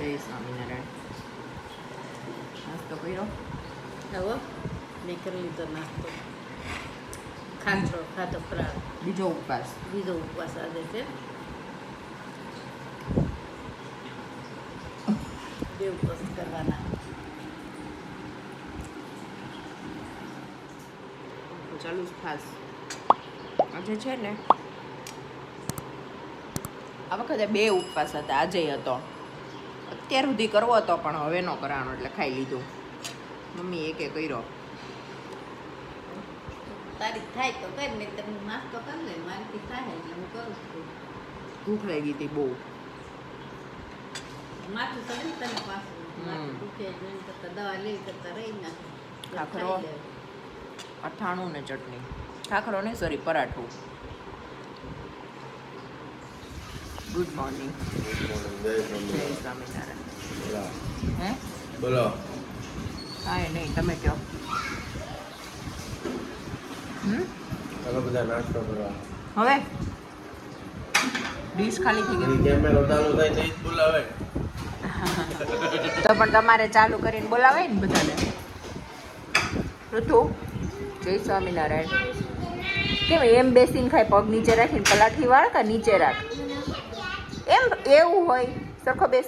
જય સ્વામિનારાયણ નાસ્તો કર્યો હવે કરી લીધો નાસ્તો ખાખરો ખાતો ફરાળ બીજો ઉપવાસ બીજો ઉપવાસ આજે છે બે ઉપવાસ કરવાના ચાલુ જ ખાસ આજે છે ને આ વખતે બે ઉપવાસ હતા આજે હતો અત્યાર સુધી કરવો હતો પણ હવે નો કરાવાનો એટલે ખાઈ લીધું. મમ્મી એકે કર્યો. તારીખ થાય તો કર ને તમે તો કરી લે મારીથી થાય એટલે હું કરું છું. ભૂખ લાગી હતી બહુ. માથું ચડે તને પાછું. માથું. દુખે એમ કરતાં દવા લેવી કરતા રહી ના ખાખરો. અઠાણું ને ચટણી. ખાખરો નહીં સોરી પરાઠું. ગુડ મોર્નિંગ જય સ્વામિનારાયણ. હે? બોલો. કાંઈ નહીં તમે કહો. હમ? બધા નાસ્તો કરવા. હવે? ડીશ ખાલી થઈ ગઈ. કેમેરો ચાલુ થાય તો બોલાવે. તો પણ તમારે ચાલુ કરીને બોલાવે ને બધાને. ઋતુ જય સ્વામિનારાયણ. કેમ એમ બેસીને ખાય પગ નીચે રાખીને પલાઠી વાળ કે નીચે રાખ? એમ એવું હોય. સરખો બેસ.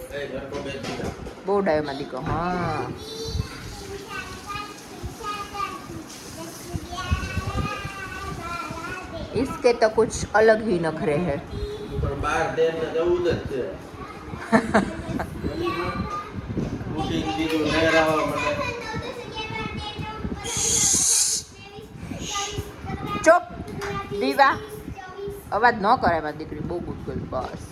બહુ ડાયોમાં દીકો હા इसके तो कुछ अलग ही नखरे है પણ બાર દેર ને જવું જ છે બુકિંગ દીધું લહેર આવવા મને ચૂપ દીવા અવાજ ન કરે મારી દીકરી બહુ ગુડ ગર્લ બસ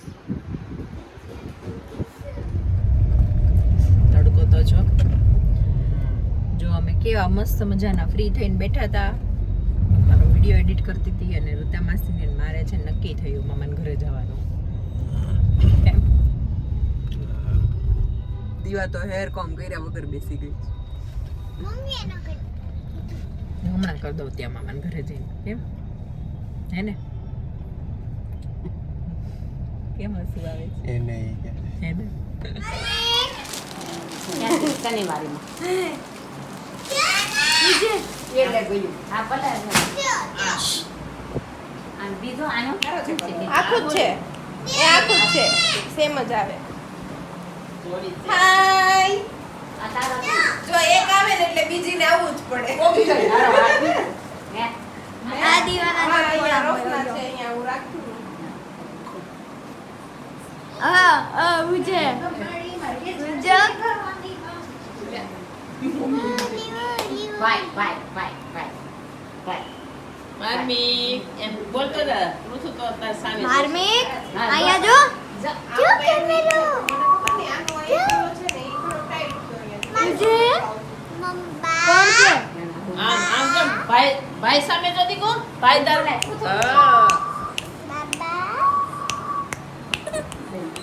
કેવા મસ્ત મજાના ફ્રી થઈને બેઠા હતા. મારો વીડિયો એડિટ કરતી હતી અને રૂતા માસીને મારે છે નક્કી થયું મામાને ઘરે જવાનું. એમ. દીવા તો હેર કોમ કર્યા વગર બેસી ગઈ. હમણાં કરી દઉં ત્યાં મામાને ઘરે જઈને. કેમ હે ને? કેમ હસવું આવે છે? એ નહીં હે ને? શનિવારીમાં એટલે ગયું હા ભલે અને બીજો આનો કરો છે આખું જ છે. એ આખું જ છે. સેમ જ આવે. હાય આ? જો એક આવે ને એટલે બીજીને આવવું જ પડે. હે? હા અહીંયા છે. અહીંયા હું રાખું ભાઈ ભાઈ ભાઈ ભાઈ ભાઈ માર્મિક એમ બોલતો હતા પૃથુ તો તાર સામે માર્મિક હા, અહીંયા જો જા. જો કેમેરો મને આનો અહીંયા પેલો છે ને એ થોડો ટાઈટ છે અહીંયા. કોણ છે આમ આમ જો ભાઈ ભાઈ સામે જો દીકો ભાઈ તાર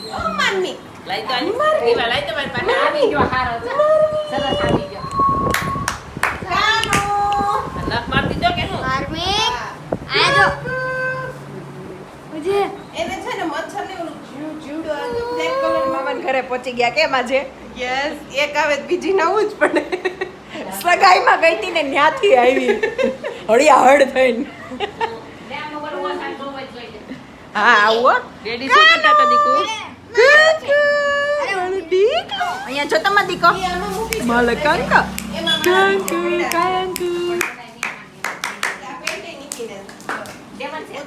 ઓ માનવી લાઈ તો આની દીવા લાઈ તો મારી પાસે આવી ગયો હારો છે. સરસ આવી ગયો કાનો નખ માર દીધો કે શું માર્મિક આયા જો એને છે ને મચ્છર ને ઓલું જીવ બ્લેક કલર મામાના ઘરે પહોંચી ગયા કેમ આજે યસ એક આવે બીજી નવું જ પડે. સગાઈમાં ગઈ હતી ને ન્યાથી આવી. હળિયા હળ થઈને. હા આવો રેડી શું કરતા હતા દીકુ? અહીંયા જો તમારા દીકો માલે કંક. કંક કંક જેમાં છે.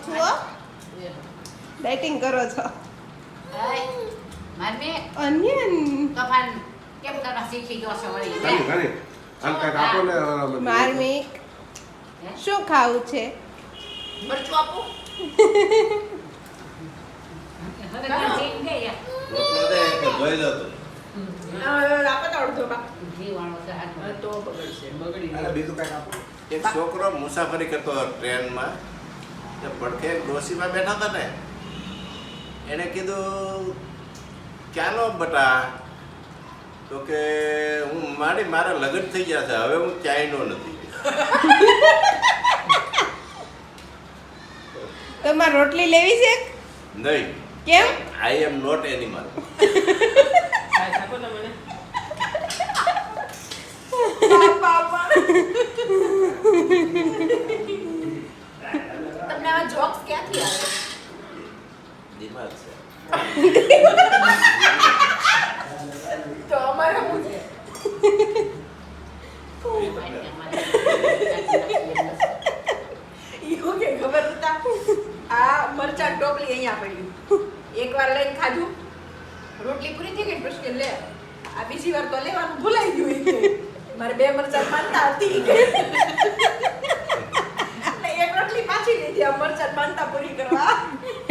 ડાયટિંગ કરો છો હાય. મારમી, અન્યન તોફાન કેમ કરવા શીખી ગયો છે વળી? લે. ખાલી ખાલી આમ કાંઈક આપો ને આ બધું. માર્મિક શું ખાવું છે મરચું આપું? હવે કાંઈ શીખ ગઈ યાર. રોટલો દે એટલે ધોઈ લો તું. આપો તો અડધો બા કરો છો. હાથમાં. શું ખાવું છે? આપો. એક છોકરો મુસાફરી કરતો ટ્રેનમાં. તે પડખે ડોશીમાં બેઠા હતા ને. એણે કીધું ક્યાંનો બટા? તો કે હું મારી મારા લગ્ન થઈ ગયા છે હવે હું ક્યાંયનો નથી. તમારે રોટલી લેવી છે નહીં. કેમ? આઈ એમ નોટ એનિમલ અમારે ખબર હતા? આ મરચાં ટોપલી અહીંયા પડ્યું એકવાર લઈને ખાધું. રોટલી પૂરી થઈ ગઈ પ્રશ્ન લે. આ બીજી વાર તો લેવાનું ભૂલાઈ ગયું મારે બે મરચાં માનતા હતી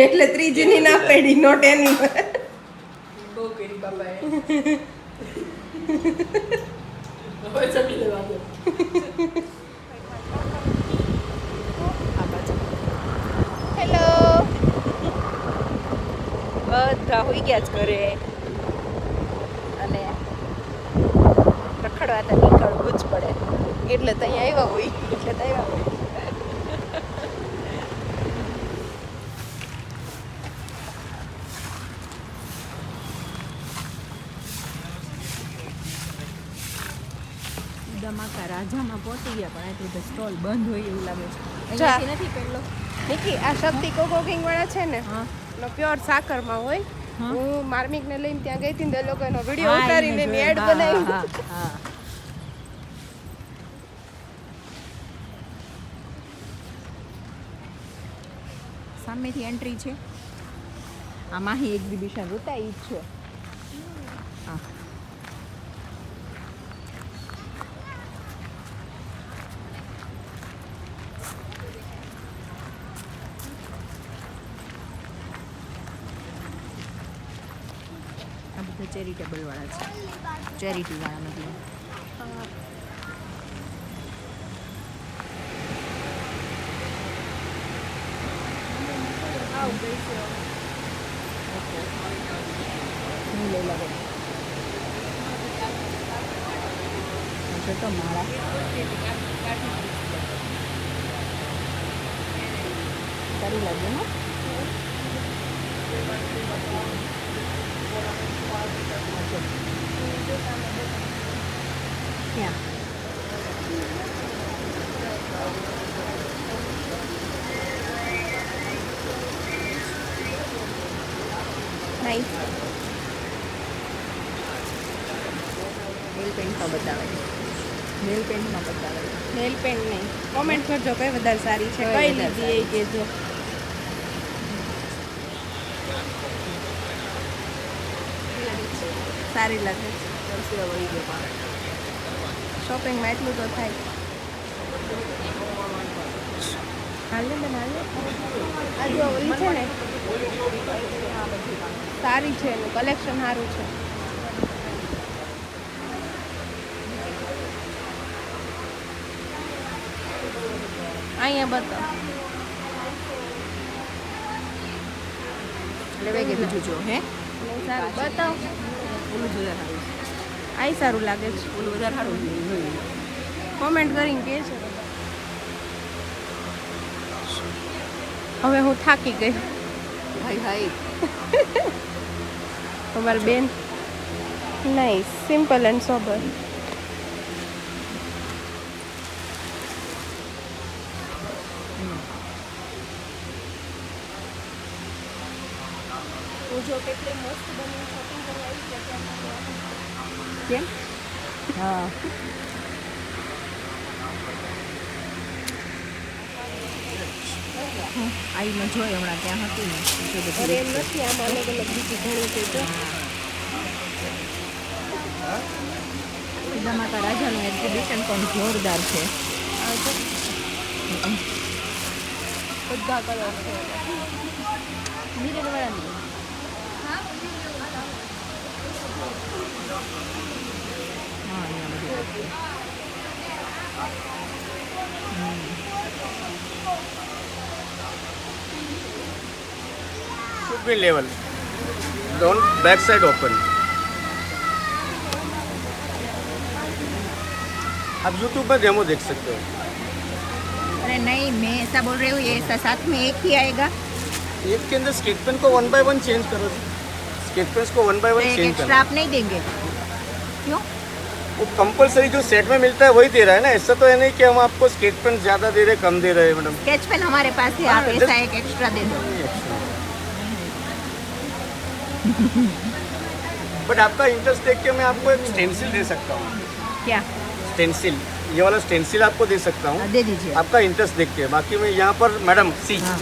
એટલે ત્રીજીની ના પડી નોટ એની બહુ કરી હેલો બધા હોઈ ગયા જ ઘરે. અને રખડવા તો નીકળવું જ પડે. એટલે ત્યાં આવ્યા હોય, એટલે તો આવ્યા હોય. દમાકા રાજામાં પહોંચી ગયા પણ આટલું તો સ્ટોલ બંધ હોય એવું લાગે છે. અહીંયાથી નથી પેલો નિકી આ શક્તિ કોકિંગ વાળા છે ને હા. નો પ્યોર સાકરમાં હોય. હું. માર્મિક ને લઈને ત્યાં ગઈ હતી ને લોકો એનો વીડિયો ઉતારીને એડ બનાવી. સામેથી એન્ટ્રી છે. આ માહી એક્ઝિબિશન રૂતા ઈ છે હા આ બધા ચેરિટેબલ વાળા છે. ચેરિટી વાળા મતલબ તો માળા સારું લાગે ને? ક્યાં નાઈસ નેલ પેન્ટમાં બતાવે. નેલ પેન્ટમાં બતાવે નેલ પેન્ટ નહીં. કોમેન્ટ કરજો કઈ વધારે સારી છે. કઈ કઈ વધારે લીધી એ કહેજો સારી લાગે છે. શોપિંગમાં એટલું તો થાય. હાલે બેન હાલે. આ જો ઓલી છે ને સારી છે એનું કલેક્શન સારું છે. અહીંયા બતાવ. એટલે ગઈ બીજું જો હે? બતાવ. ઓલું જ વધારે સારું આઈ સારું લાગે છે. ઓલું વધારે સારું કોમેન્ટ કરીને કહે છે. હવે હું થાકી ગઈ. ભાઈ હાઈ અમારી બેન. નાઇસ સિમ્પલ એન્ડ સોબર કેમ? હા. આવીને જોઈ હમણાં ત્યાં હતી ને. જો બધી એમ નથી આમ અલગ અલગ બીજી ઘણી છે તો. ધમાકા રાજાનું એક્ઝિબિશન પણ જોરદાર છે. બધા કલર છે. મિરરવાળાની should be level. Don't back side open. आप यूट्यूब पर डेमो देख सकते हो अरे नहीं मैं ऐसा बोल रही हूँ ये ऐसा साथ में एक ही आएगा एक के अंदर पेन को वन बाय वन चेंज करो पेन को one by one change extra करो आप नहीं देंगे। क्यों? वो कंपलसरी जो सेट में मिलता है वही दे रहा है ना? ऐसा तो है नहीं कि हम आपको स्केच पेन ज़्यादा दे रहे कम दे रहे हैं मैडम। स्केच पेन हमारे पास है हाँ, आप ऐसा एक एक्स्ट्रा दे दो। बट आपका इंटरेस्ट देख के मैं आपको एक स्टेंसिल दे सकता हूँ। क्या? स्टेंसिल ये वाला स्टेंसिल आपको दे सकता हूँ। हाँ, दे दीजिए। आपका इंटरेस्ट देख के। बाकी मैं यहाँ पर मैडम सी हाँ।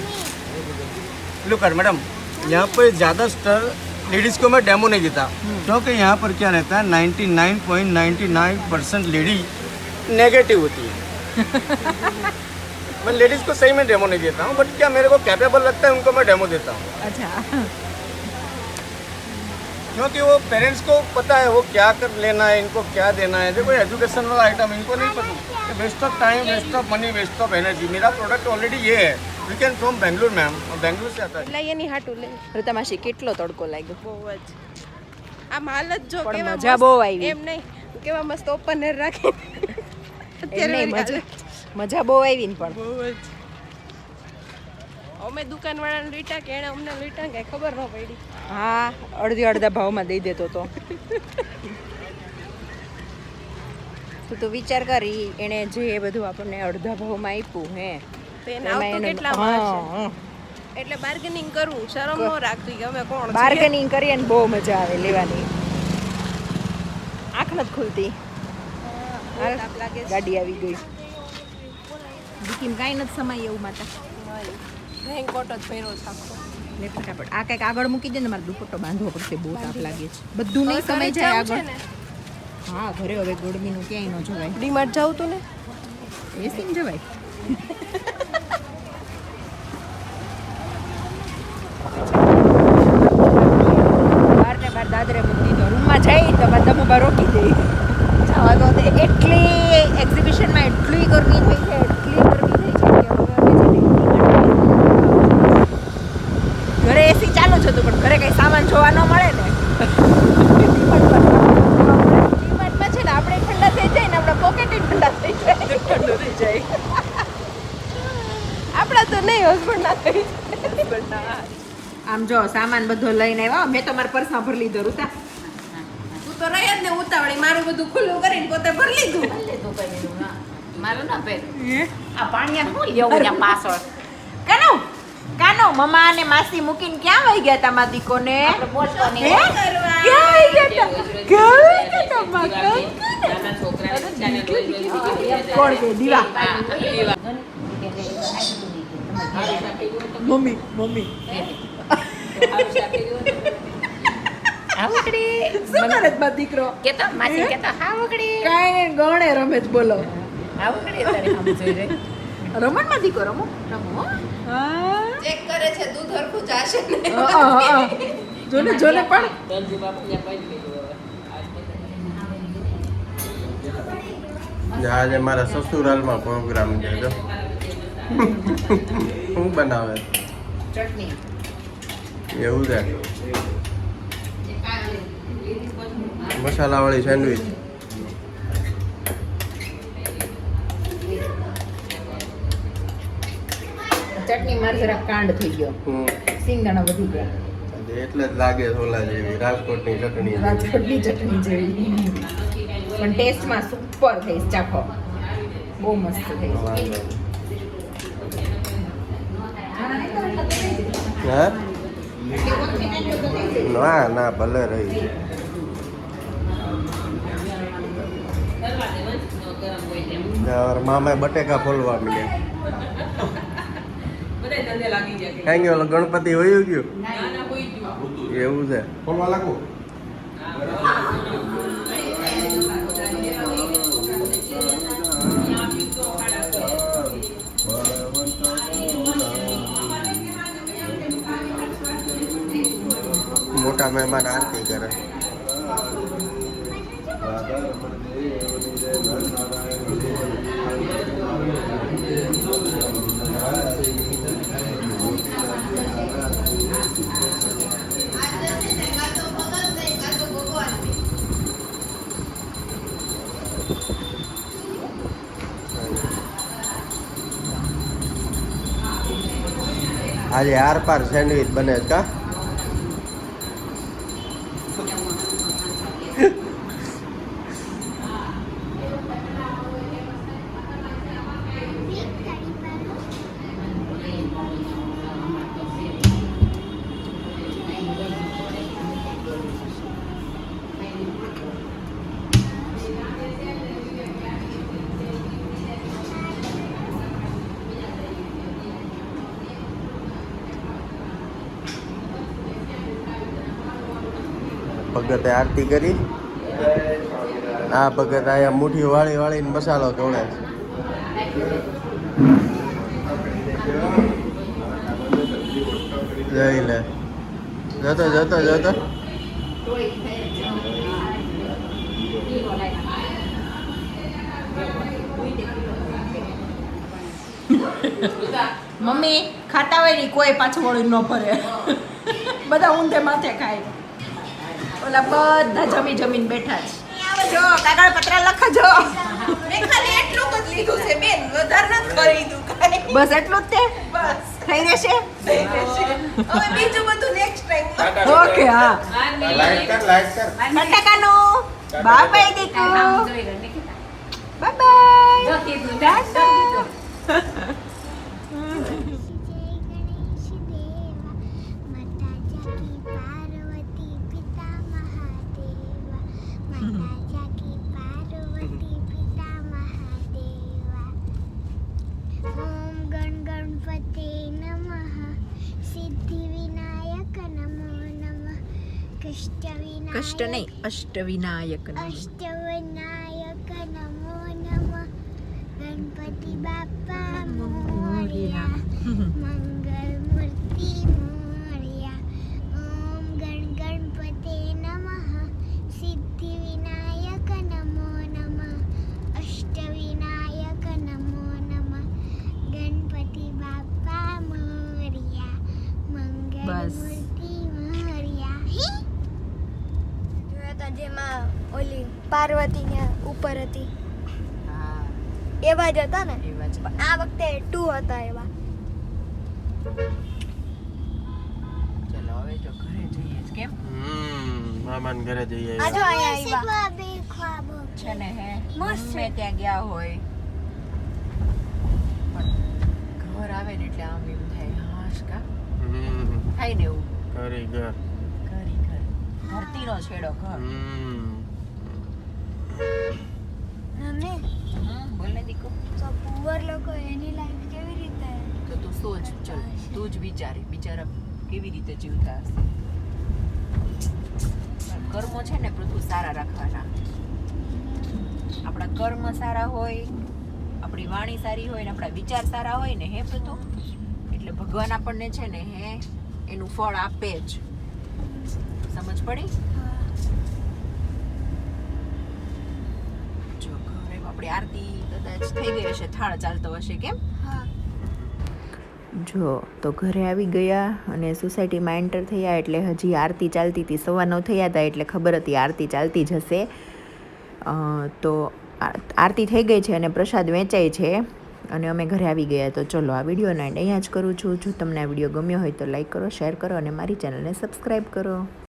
लुक मैडम यहाँ पर ज़्यादा स्टर लेडीज़ को मैं डेमो नहीं देता। हम्म। क्योंकि यहाँ पर क्या रहता है 99.99 परसेंट लेडी नेगेटिव होती है। मैं लेडीज़ को सही में डेमो नहीं देता हूँ बट क्या मेरे को कैपेबल लगता है उनको मैं डेमो देता हूँ। अच्छा। क्योंकि वो पेरेंट्स को पता है वो क्या कर लेना है इनको क्या देना है। देखो एजुकेशन वाला आइटम इनको नहीं पता। Waste of time waste of money waste of energy मेरा प्रोडक्ट ऑलरेडी ये है। You can from Bangalore ma'am Bangalore સે આતા એટલે એની હાટું લે ઋતામાસી કેટલો તડકો લાગ્યો? બહુ જ. આ માલ જ જો કેવા મજા બહુ આવી. એમ નહીં. કેવા મસ્ત ઓપન એર રાખી. અત્યારે મજા મજા બહુ આવી પણ. બહુ જ. અમે દુકાનવાળાને લીટા કે એને અમને લીટા કે ખબર ન પડી. હા અડધી અડધા ભાવમાં દઈ દેતો તો. તું તો વિચાર કરી એણે જે બધું આપણને અડધા ભાવમાં આપ્યું હે. એટલે બાર્ગેનિંગ કરવું શરમ ન રાખવી કે અમે કોણ બાર્ગેનિંગ કરીએ ને બહુ મજા આવે લેવાની. આંખ નથી ખુલતી. ગાડી આવી ગઈ. દીકીમ કાંઈ નથી સમાય એવું માટે રેનકોટ જ પહેર્યો છે લે ફટાફટ. આ કંઈક આગળ મૂકી દે ને મારે દુપટ્ટો બાંધવો પડશે બહુ તાપ લાગે છે. બધું નહીં સમય જાય આગળ. ને? હા ઘરે હવે ગરમીનું ક્યાંય ન જવાય. ડીમાર્ટ જવું તું ને? એસી જવાય બાર ને બાર દાદરે મૂકી દીધો રૂમમાં જઈ ઊભા રોકી દે જવા તે એટલી એક્ઝિબિશનમાં એટલી ગરમી થઈ છે એટલી ગરમી થઈ છે કે હવે અમે છે ને ઘરે એસી ચાલુ જ હતું પણ ઘરે કંઈ સામાન જોવા ન મળે ને. ડીમાર્ટમાં છે ને આપણે ઠંડા થઈ જાય ને આપણા પોકેટ ઠંડા થઈ જાય. ઠંડુ થઈ જાય. આપણા તો નહીં હસબન્ડ થઈ થઈ આમ જો સામાન બધો લઈને આવ્યા. મેં તો મારા પર્સમાં ભરી લીધો રૂતા. જ ને ઉતાવળી મારું બધું ખુલ્લું કરીને પોતે ભરી લીધું લીધું પહેરેલું ના મારું ના પહેર આ પાણીયા શું લેવું ત્યાં પાછળ કાનો કાનો મમ્મા અને માસી મૂકીને ક્યાં વહી ગયા તમારા દીકોને બોલતો હે? નહીં ક્યાં વહી ગયા તા? ક્યાં વહી ગયા તા માકા? નાના છોકરાને બિચારાને રોજ રોજ બીજી બીજી કોણ કે દીવા હા, દીવા. મમ્મી મમ્મી આવું શાક કર્યું. હાવકડી. શું કરે છે મારો દીકરો? કેતો માસી કેતો હાવકડી કાંઈ ગણે રમે જ બોલો. હાવકડી તારે આમ જોઈ રે રમણમાં દીકરો રમો? રમો? ચેક કરે છે દૂધ હરખું જાશે ને. જોને જોને પણ. દલજી બાપુ ને પાઈ ગયું હવે. આજે મારા સસુરાલમાં પ્રોગ્રામ છે જો. શું બનાવે? ચટણી. એવું છે. મસાલાવાળી સેન્ડવિચ. ચટણી મારે જરા કાંડ થઈ ગયો. સિંગદાણા વધી ગયા. એટલે જ લાગે છોલા જેવી રાજકોટની ચટણી રાજકોટની ચટણી જેવી. પણ ટેસ્ટમાં સુપર થઈ ચાખો. બહુ મસ્ત થઈ. ના ના ભલે રહી દરવાજે મામાએ બટેકા ફોલવા મળ્યા કાંઈ ગયો ગણપતિ હોયું ગયું? ના ના કોઈ ગયું. એવું છે. ફોલવા લાગુ? મોટા મહેમાન આરતી કરે. આજે આર પાર સેન્ડવિચ બને છે કા? ભગતે આરતી કરી. આ ભગત આયા મુઠ્ઠી વાળી વાળીને મસાલો ધોળે જઈ લે. જતો જતો જતો. મમ્મી, ખાતા હોય ને કોઈ પાછું વળી ન ભરે. બધા ઊંધે માથે ખાય. ઓલા બધા જમી જમીન બેઠા છે. જો કાગળ પત્ર લખજો. મેં ખાલી એટલું જ લીધું છે બેન. વધારે નથી ખરીદું કાંઈ બસ એટલું જ તે? બસ. થઈ રહેશે થઈ રહેશે હવે બીજું બધું નેક્સ્ટ ટાઈમ ઓકે હા. લાઈક કર લાઈક કર. બટાકાનું. Bye bye દીકુ. Bye bye. જો કીધું, કષ્ટ નહીં અષ્ટ ઓલી ત્યાં ઉપર હતી. એવા જ હતા ને? એવા જ. આ વખતે ટુ હતા એવા. ચલો હવે જો ઘરે જઈએ કેમ? હમ મામાને ઘરે જઈએ આ જો અહીંયા આવ્યા. બે ખ્વાબો છે. ને હે? મસ્ત છે. ત્યાં ગયા હોય. ઘર આવે ને એટલે આમ એમ થાય હાશ કા? હમ. થાય ને એવું? કરી ઘર. ઘરી ઘર. ધરતીનો છેડો ઘર. હમ. અને હમ, બોલ ને દીકુ તો પુઅર લોકો એની લાઈફ કેવી રીતે? તો તું સોચ ચલ તું જ વિચારી બિચારા કેવી રીતે જીવતા હશે? કર્મો છે ને પૃથ્વી સારા રાખવાના. આપણા કર્મ સારા હોય આપણી વાણી સારી હોય ને આપણા વિચાર સારા હોય ને હે પૃથુ એટલે ભગવાન આપણને છે ને હે એનું ફળ આપે જ. સમજ પડી જો ઘરે આપણી આરતી કદાચ થઈ ગઈ હશે થાળ ચાલતો હશે કેમ? હા. જો તો ઘરે આવી ગયા અને સોસાયટીમાં એન્ટર થયા એટલે હજી આરતી ચાલતી હતી સવા નવ થયા હતા એટલે ખબર હતી આરતી ચાલતી જ હશે. તો આરતી થઈ ગઈ છે અને પ્રસાદ વેચાય છે અને અમે ઘરે આવી ગયા. તો ચલો આ વિડીયોનો એન્ડ અહીંયા જ કરું છું. જો તમને આ વીડિયો ગમ્યો હોય તો લાઈક કરો શેર કરો અને મારી ચેનલને સબસ્ક્રાઈબ કરો.